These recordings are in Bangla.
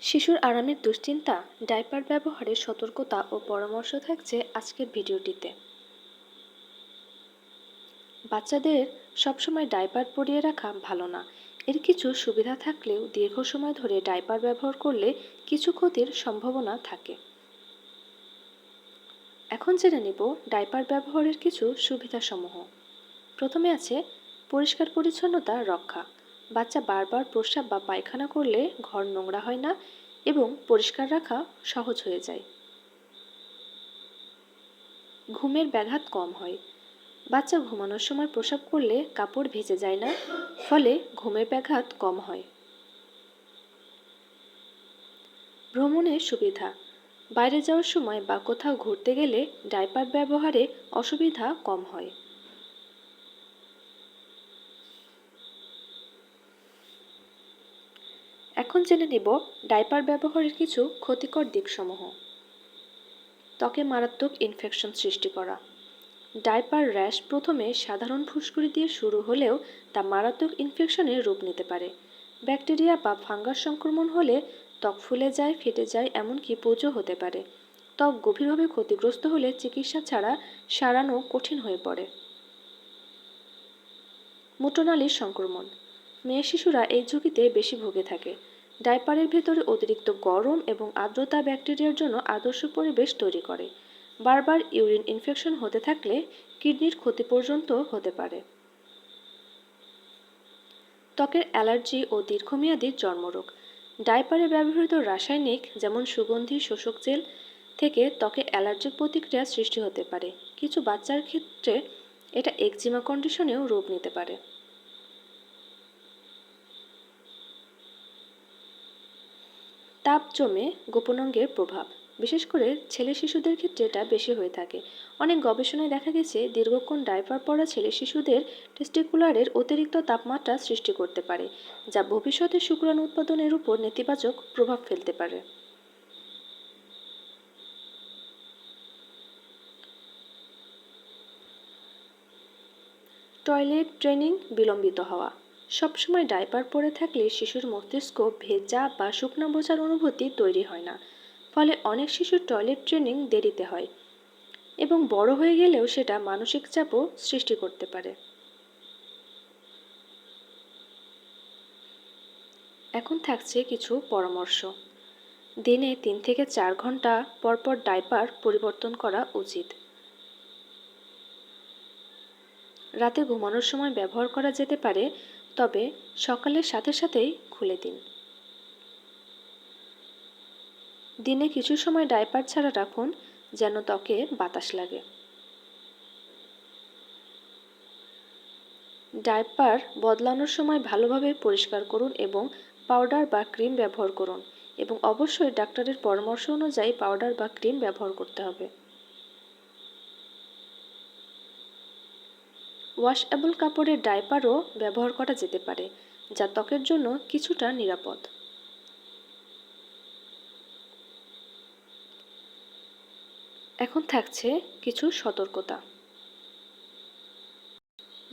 শিশুর আরামের দুশ্চিন্তা, ডাইপার ব্যবহারের সতর্কতা ও পরামর্শ থাকছে আজকের ভিডিওটিতে। বাচ্চাদের সবসময় ডাইপার পরিয়ে রাখা ভালো না। এর কিছু সুবিধা থাকলেও দীর্ঘ সময় ধরে ডাইপার ব্যবহার করলে কিছু ক্ষতির সম্ভাবনা থাকে। এখন জেনে নেব ডাইপার ব্যবহারের কিছু সুবিধাসমূহ। প্রথমে আছে পরিষ্কার পরিচ্ছন্নতা রক্ষা। বাচ্চা বারবার প্রস্রাব বা পায়খানা করলে ঘর নোংরা হয় না এবং পরিষ্কার রাখা সহজ হয়ে যায়। ঘুমের ব্যাঘাত কম হয়। বাচ্চা ঘুমানোর সময় প্রস্রাব করলে কাপড় ভিজে যায় না, ফলে ঘুমের ব্যাঘাত কম হয়। ভ্রমণের সুবিধা। বাইরে যাওয়ার সময় বা কোথাও ঘুরতে গেলে ডাইপার ব্যবহারে অসুবিধা কম হয়। এখন জেনে নেব ডাইপার ব্যবহারের কিছু ক্ষতিকর দিকসমূহ। ত্বকে মারাত্মক ইনফেকশন সৃষ্টি করা। ডাইপার র্যাশ প্রথমে সাধারণ ফুসকুড়ি দিয়ে শুরু হলেও তা মারাত্মক ইনফেকশনের রূপ নিতে পারে। ব্যাকটেরিয়া বা ফাঙ্গাস সংক্রমণ হলে ত্বক ফুলে যায়, ফেটে যায়, এমনকি পুজো হতে পারে। ত্বক গভীরভাবে ক্ষতিগ্রস্ত হলে চিকিৎসা ছাড়া সারানো কঠিন হয়ে পড়ে। মুটনালির সংক্রমণ। মেয়ে শিশুরা এই ঝুঁকিতে বেশি ভুগে থাকে। ডাইপারের ভেতরে অতিরিক্ত গরম এবং আর্দ্রতা ব্যাকটেরিয়ার জন্য আদর্শ পরিবেশ তৈরি করে। বারবার ইউরিন ইনফেকশন হতে থাকলে কিডনির ক্ষতি পর্যন্ত হতে পারে। ত্বকের অ্যালার্জি ও দীর্ঘমেয়াদী চর্মরোগ। ডাইপারে ব্যবহৃত রাসায়নিক যেমন সুগন্ধি, শোষক জেল থেকে ত্বকে অ্যালার্জিক প্রতিক্রিয়া সৃষ্টি হতে পারে। কিছু বাচ্চার ক্ষেত্রে এটা একজিমা কন্ডিশনেও রূপ নিতে পারে। তাপ জমে গোপনাঙ্গের প্রভাব। বিশেষ করে ছেলে শিশুদের ক্ষেত্রে এটা বেশি হয়ে থাকে। অনেক গবেষণায় দেখা গেছে, দীর্ঘক্ষণ ডাইপার পরা ছেলে শিশুদের টেস্টিকুলারের অতিরিক্ত তাপমাত্রা সৃষ্টি করতে পারে, যা ভবিষ্যতে শুক্রাণু উৎপাদনের উপর নেতিবাচক প্রভাব ফেলতে পারে। টয়লেট ট্রেনিং বিলম্বিত হওয়া। সবসময় ডাইপার পরে থাকলে শিশুর মস্তিষ্ক ভেজা বা শুকনো বোঝার অনুভূতি তৈরি হয় না। ফলে অনেক শিশুর টয়লেট ট্রেনিং দেরিতে হয় এবং বড় হয়ে গেলেও সেটা মানসিক চাপও সৃষ্টি করতে পারে। এখন থাকছে কিছু পরামর্শ। দিনে তিন থেকে চার ঘণ্টা পরপর ডাইপার পরিবর্তন করা উচিত। রাতে ঘুমানোর সময় ব্যবহার করা যেতে পারে তবে সকালের সাথে সাথেই খুলে দিন। দিনে কিছু সময় ডাইপার ছাড়া রাখুন যেন ত্বকে বাতাস লাগে। ডাইপার বদলানোর সময় ভালোভাবে পরিষ্কার করুন এবং পাউডার বা ক্রিম ব্যবহার করুন এবং অবশ্যই ডাক্তারের পরামর্শ অনুযায়ী পাউডার বা ক্রিম ব্যবহার করতে হবে। ওয়াশেবল কাপড়ের ডাইপারও ব্যবহার করা যেতে পারে, যা ত্বকের জন্য কিছুটা নিরাপদ। এখন থাকছে কিছু সতর্কতা।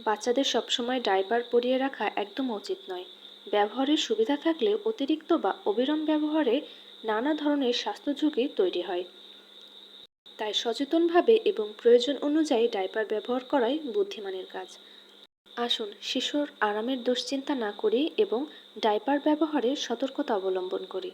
বাচ্চাদের সবসময় ডাইপার পরিয়ে রাখা একদম উচিত নয়। ব্যবহারের সুবিধা থাকলে অতিরিক্ত বা অবিরাম ব্যবহারে নানা ধরনের স্বাস্থ্য ঝুঁকি তৈরি হয়। তাই সচেতনভাবে এবং প্রয়োজন অনুযায়ী ডাইপার ব্যবহার করাই বুদ্ধিমানের কাজ। আসুন শিশুর আরামের দুশ্চিন্তা না করি এবং ডাইপার ব্যবহারে সতর্কতা অবলম্বন করি।